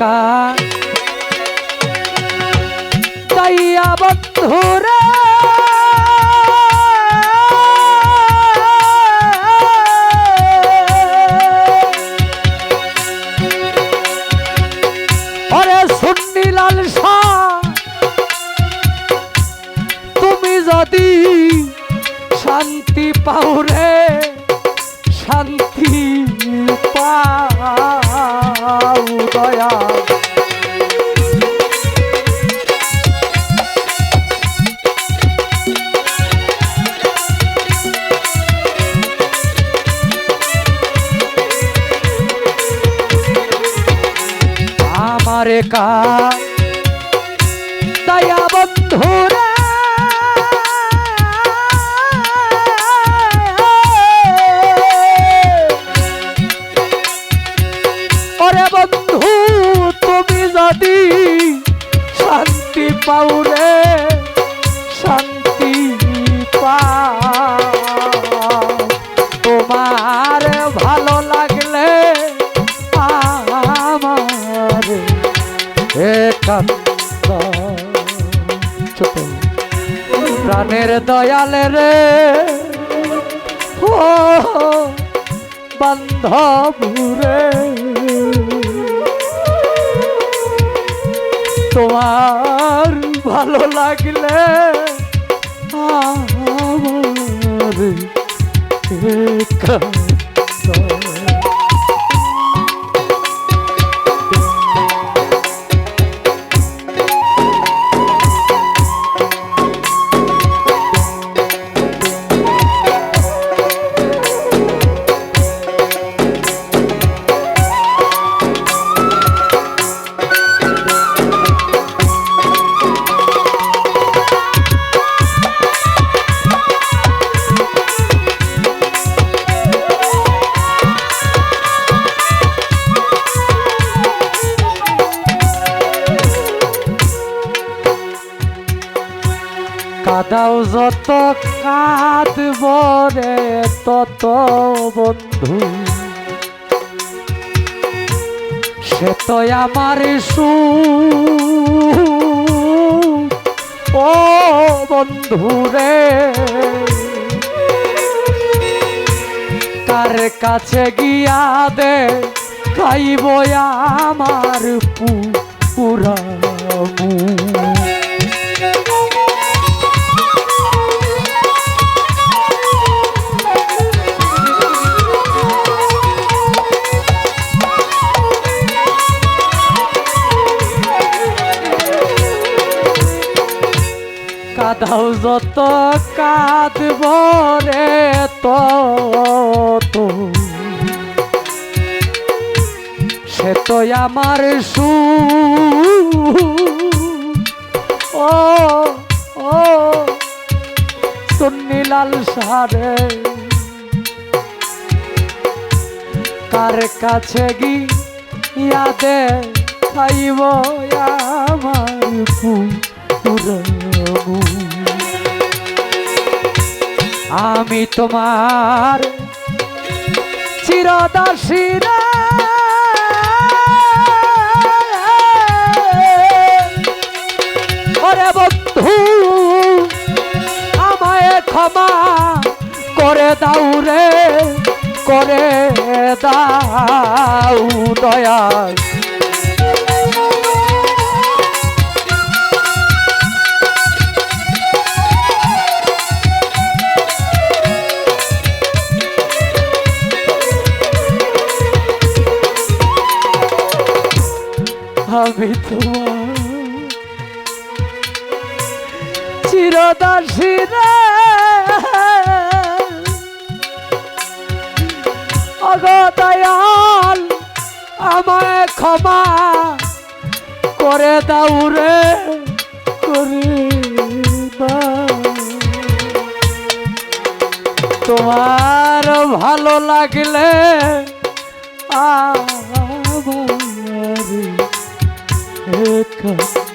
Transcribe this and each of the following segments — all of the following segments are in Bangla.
আমারে আমারে কা দয়া বন্ধুরা ছোট। প্রাণের দয়ালে রে। ও বান্ধবুরে তোমার ভালো লাগলে আমার আমার সু ও বন্ধু রে কার কাছে গিয়া দে খাইব আমার পু- পুরা কাদাও যত কাঁদব রে তত। সে তো আমার সু ও ও, সুন্নিলাল সারে। কার কাছে গিয়া দে খাইব আমার পুরমু আমি তোমার চিরদাসী ওরে বন্ধু আমায় ক্ষমা করে দাও রে করে দাও দয়া। আমি তোমার চিরদাসী রে। অগদয়াল আমায় ক্ষমা করে দাও রে তোমার ভালো লাগলে আমার America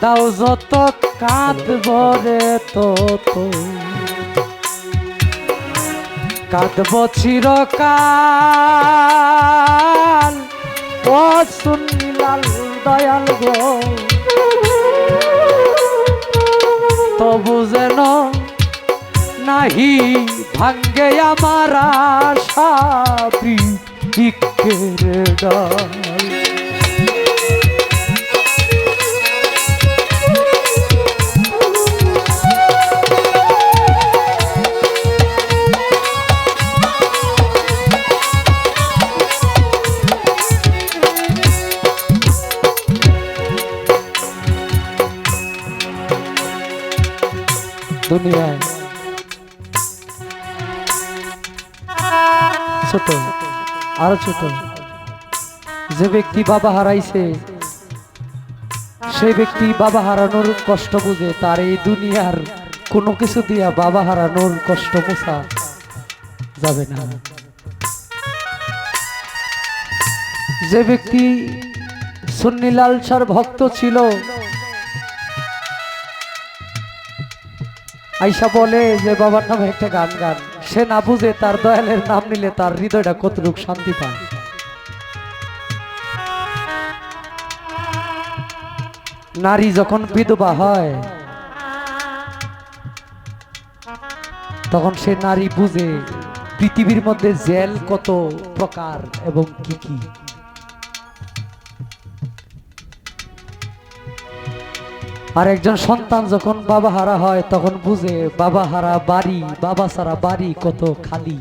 কাদাও যত কাঁদব রে তত। কাঁদব চিরকাল। ও শুনিলাল দয়াল গো। তবু যেন নাহি ভাঙ্গে আমার আশা বৃক্ষের ডাল। দুনিয়ায়। ছোট, আরও ছোট। যে ব্যক্তি বাবা হারাইছে, সেই ব্যক্তি বাবা হারানোর কষ্ট বুঝে, তার এই দুনিয়ার কোনো কিছু দিয়া বাবা হারানোর কষ্ট মোছা যাবে না। যে ব্যক্তি সুন্নিলাল সার ভক্ত ছিল আইসা বলে যে বাবার নামে একটা গান গান। সে না বুঝে তার দয়ালের নাম নিলে তার হৃদয়টা কতটুক শান্তি পায়। নারী যখন বিধবা হয়, তখন সে নারী বুঝে পৃথিবীর মধ্যে জেল কত প্রকার এবং কি কি। আর একজন সন্তান যখন বাবা হারা হয়, তখন বুঝে বাবা হারা বাড়ি, বাবা সারা বাড়ি কত খালি।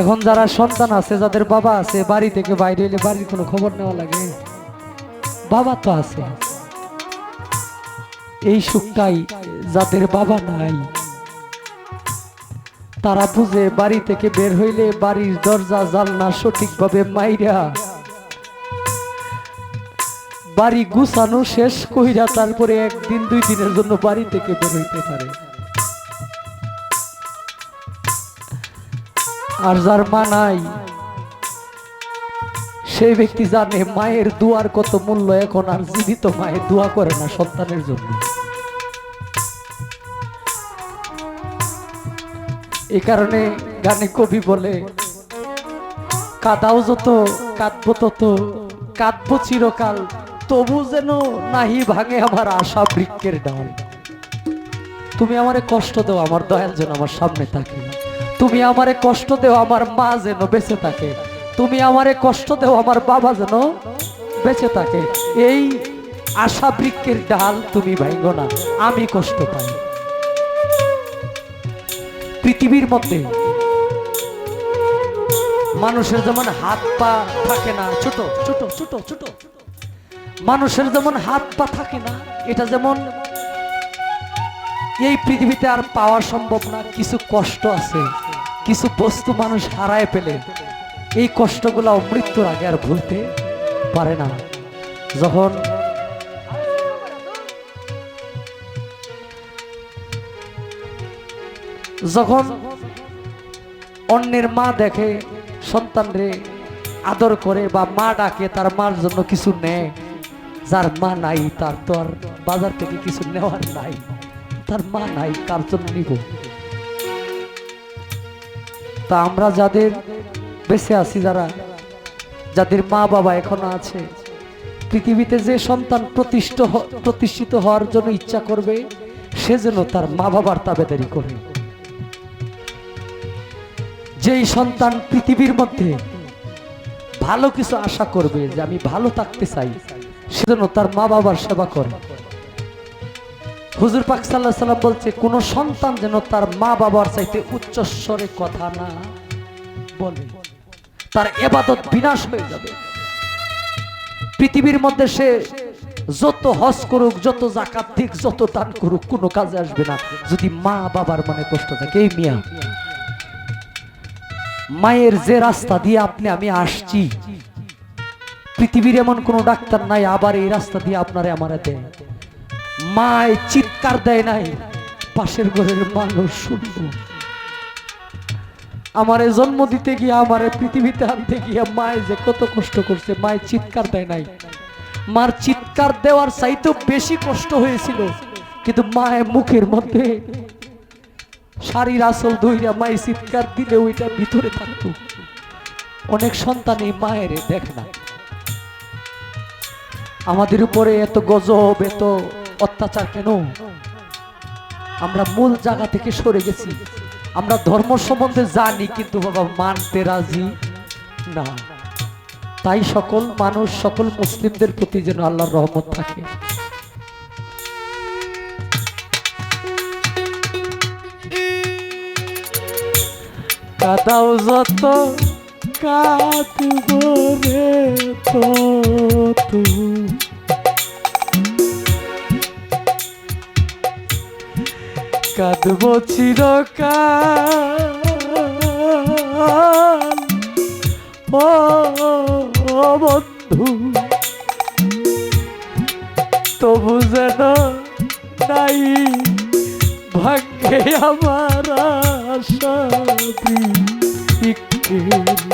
এখন যারা সন্তান আছে, যাদের বাবা আছে, বাড়ি থেকে বাইরে এলে বাড়ির কোনো খবর নেওয়া লাগে? বাবা তো আছে। এই সুখটাই যাদের বাবা নাই, তারা বুঝে বাড়ি থেকে বের হইলে বাড়ির দরজা, জানলা সঠিকভাবে মাইরা বাড়ি গুছানো শেষ কইরা তারপরে একদিন দুই দিনের জন্য বাড়ি থেকে বের হইতে পারে। আর যার মা নাই সেই ব্যক্তি জানে মায়ের দুয়ার কত মূল্য, এখন আর জীবিত মায়ের দোয়া করে না সন্তানের জন্য। এই কারণে গানে কবি বলে, কাদাও যত, কাঁদবো তত, কাঁদবো চিরকাল তবু যেন নাহি ভাঙে আমার আশা বৃক্ষের ডাল। তুমি আমারে কষ্ট দেও, আমার দয়াল যেন আমার সামনে থাকে। তুমি আমারে কষ্ট দেও, আমার মা যেন বেঁচে থাকে। তুমি আমারে কষ্ট দেও, আমার বাবা যেন বেঁচে থাকে। এই আশা বৃক্ষের ডাল তুমি ভাইঙ্গ না, আমি কষ্ট পাই। পৃথিবীর মধ্যে মানুষের যেমন হাত পা থাকে না, ছোট ছোট ছোট ছোট। মানুষের যেমন হাত পা থাকে না, এটা যেমন এই পৃথিবীতে আর পাওয়া সম্ভব না, কিছু কষ্ট আছে, কিছু বস্তু মানুষ হারায় পেলে এই কষ্টগুলো মৃত্যুর আগে আর ভুলতে পারে না। যখন যখন অন্যের মা দেখে সন্তান রে আদর করে বা মা ডাকে, তার মার জন্য কিছু নেয় যার মা নাই, তার তো আর বাজার থেকে কিছু নেওয়ার নাই। তার মা নাই, কার জন্য নিব? তা আমরা যাদের বেঁচে আছি যারা, যাদের মা বাবা এখনও আছে, পৃথিবীতে যে সন্তান প্রতিষ্ঠ প্রতিষ্ঠিত হওয়ার জন্য ইচ্ছা করবে, সে যেন তার মা বাবার তাবেদারি করে। যেই সন্তান পৃথিবীর মধ্যে ভালো কিছু আশা করবে যে আমি ভালো থাকতে চাই সেজন্য তার মা বাবার সেবা করে। হুজুর পাক সাল্লাহ সাল্লাম বলছে, কোন সন্তান যেন তার মা বাবার চাইতে উচ্চস্বরে কথা না বলে। তার এবাদত বিনাশ হয়ে যাবে। পৃথিবীর মধ্যে সে যত হজ করুক, যত জাকাত দিক, যত দান করুক, কোনো কাজে আসবে না। যদি মা বাবার মনে কষ্ট থাকে, এই মিয়া, মায়ের যে রাস্তা দিয়ে আপনি, আমি আসছি পৃথিবীর এমন কোন ডাক্তার নাই, আবার এই রাস্তা দিয়ে আপনারে আমারে দেয়। মায় চিৎকার দেয় নাই, পাশের ঘরের মানুষ শুনব। আমারে জন্ম দিতে গিয়ে, আমারে পৃথিবীতে আনতে গিয়ে মায়ে যে কত কষ্ট করছে মায়ের চিৎকার দেয় নাই। মার চিৎকার দেওয়ার চাইতেও বেশি কষ্ট হয়েছিল, কিন্তু মায়ের মুখের মধ্যে শাড়ির আসল ধইরা মায়ের চিৎকার দিলে ওইটা ভিতরে থাকতো। অনেক সন্তান এই মায়ের দেখে না। আমাদের উপরে এত গজব, এত অত্যাচার কেন? আমরা মূল জায়গা থেকে সরে গেছি। আমরা ধর্ম সম্বন্ধে জানি, কিন্তু বাবা মানতে রাজি না। তাই সকল মানুষ, সকল মুসলিমদের প্রতি যেন আল্লাহর রহমত থাকে। কাদাও যত কাঁদব রে তত কাঁদব চিরকাল বন্ধু তবু যেন নাই ভাগ্যে আমার আশা বৃক্ষের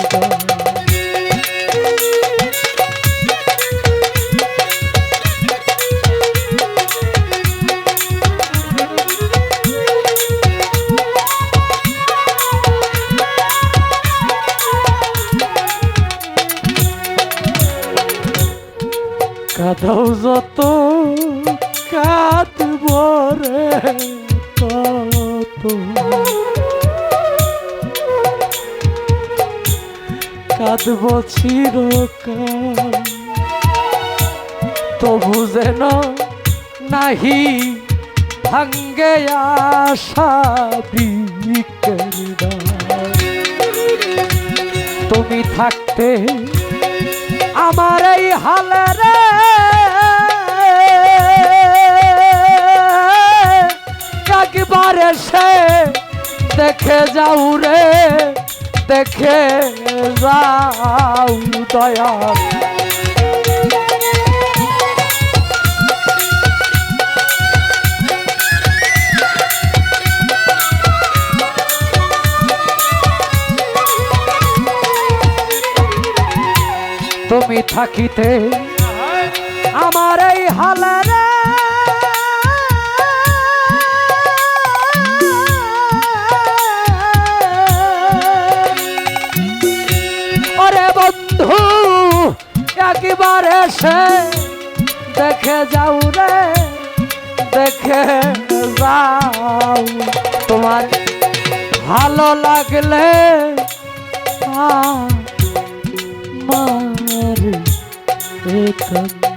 তবু যেন নাহি ভাঙ্গে আশা। তুমি থাকতে আমার এই হালে রে একবার এসে দেখে যাও রে, দেখে যাও দয়া থাকিতে আমার এই হালে রে। ওরে বন্ধু, একেবারে সে দেখে যাও রে, দেখে যাও। তোমার ভালো লাগলে আমার एक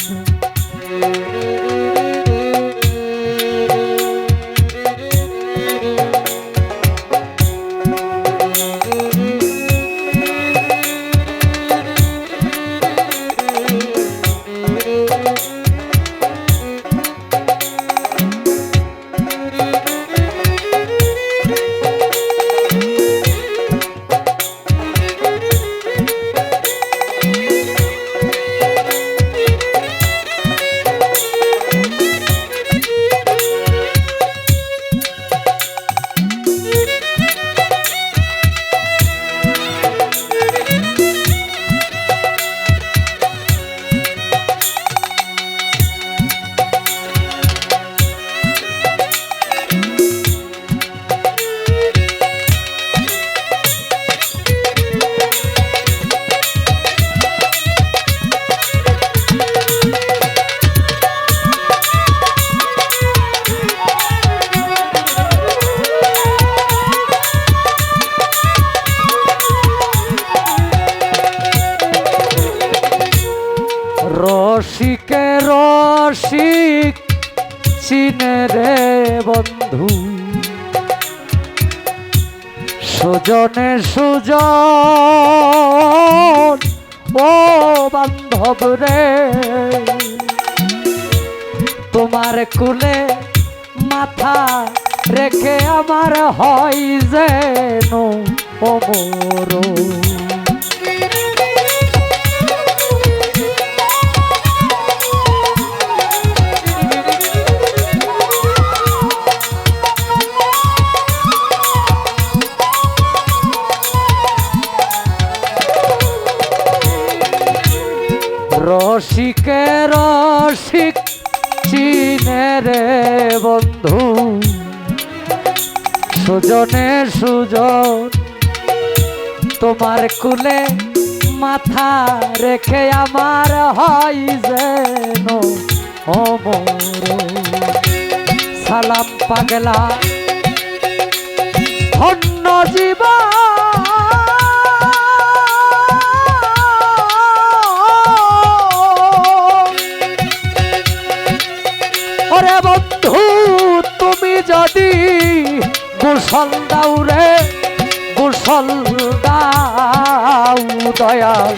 সুজনে সুজন ও বান্ধব রে। তোমার কুলে মাথা রেখে আমার হয় যেন অমর। সুজনে সুজন, তোমার কুলে মাথা রেখে আমার হয় যেন সালাম পাগলা, ধন্য জীবা বন্ধু, তুমি যদি গোসল দাও রে গোসল দাও দয়াল।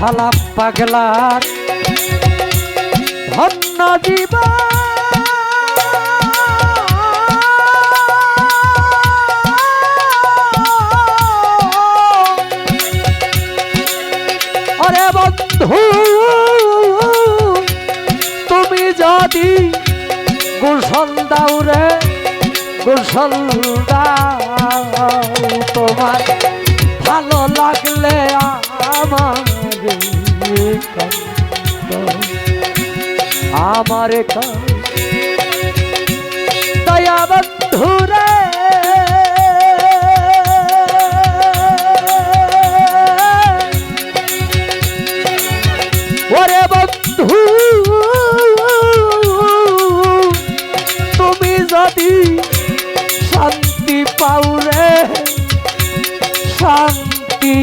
সালাম পাগলার ধন্য জীবা আরে বন্ধু। তুমি যদি গোসল দাও রে গোসল দাও তোমার ভালো লাগলে আমার আমার দয়া বন্ধু ওরে বন্ধু, তুমি যদি শান্তি পাও রে, শান্তি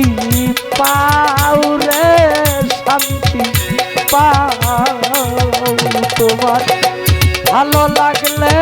পাও রে, শান্তি পাও তোমার। ভালো লাগলে